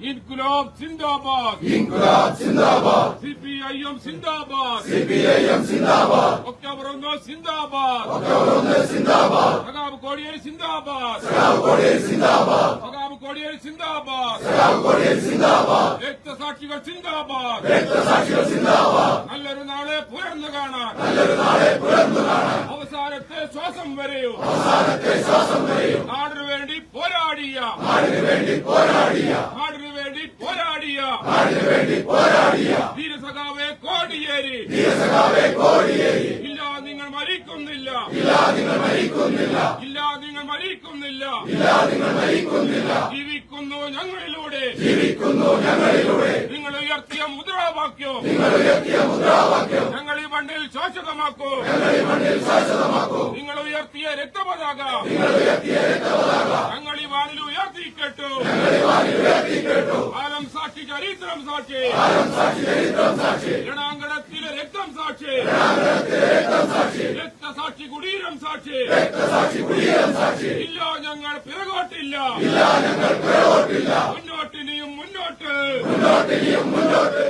ഇൻകുലാബ് സിന്ദാബാദ്. ഇൻകുലാബ് സിന്ദാബാദ്. സി പി ഐ എം സിന്ദാബാദ്. സി പി ഐ എം സിന്ദാബാദ്. ഒക്ടോബർ ഒന്ന് സിന്ദാബാദ്. ഒക്ടോബർ ഒന്ന് സിന്ദാബാദ്. സഖാബ് കോടിയേരി സിന്ദാബാദ്. സഖാവ് കോടിയേരി സിന്ദാബാദ്. സഖാബ് കോടിയേരി സിന്ദാബാദ്. സഖാവ് കോടിയേരി സിന്ദാബാദ്. രക്തസാക്ഷികൾ സിന്ദാബാദ്. രക്തസാക്ഷികൾ സിന്ദാബാദ്. നല്ലൊരു നാളെ പുലർന്നു കാണാൻ. നല്ലൊരു നാളെ പുലർന്നു കാണാൻ. അവസാനത്തെ ശ്വാസം വരെയോ. അവസാനത്തെ ശ്വാസം വരെയോ. നാടിനു വേണ്ടി പോരാടിയ. നാടിനു വേണ്ടി പോരാടിയ. പോരാടിയ നാടിനു വേണ്ടി പോരാടിയ? ധീരസഖാവെ കോടിയേരി. ധീരസഖാവെ കോടിയേരി. ഇല്ല നിങ്ങൾ മരിക്കുന്നില്ല. ഇല്ല നിങ്ങൾ മരിക്കുന്നില്ല. ഇല്ല നിങ്ങൾ മരിക്കുന്നില്ല. ഇല്ല നിങ്ങൾ മരിക്കുന്നില്ല. ജീവിക്കുന്നു ഞങ്ങളിലൂടെ. ജീവിക്കുന്നു ഞങ്ങളിലൂടെ. നിങ്ങൾ ഉയർത്തിയ മുദ്രാവാക്യം. നിങ്ങൾ ഉയർത്തിയ മുദ്രാവാക്യം. ഞങ്ങൾ ഈ മണ്ണിൽ ശാശ്വതമാക്കൂ. ഞങ്ങൾ ഈ മണ്ണിൽ ശാശ്വതമാക്കൂ. നിങ്ങൾ ഉയർത്തിയ രക്തപതാക. നിങ്ങൾ ഉയർത്തിയ രക്തപതാക. ഞങ്ങൾ ഈ ചരിത്രം സാക്ഷി. രണാങ്കണത്തിലെ രക്തം സാക്ഷി. രക്തം സാക്ഷി രക്തസാക്ഷി കുടീരം സാക്ഷി. ഇല്ല ഞങ്ങൾ പിറകോട്ടില്ല. മുന്നോട്ടിനിയും മുന്നോട്ട് മുന്നോട്ടിനിയും മുന്നോട്ട്.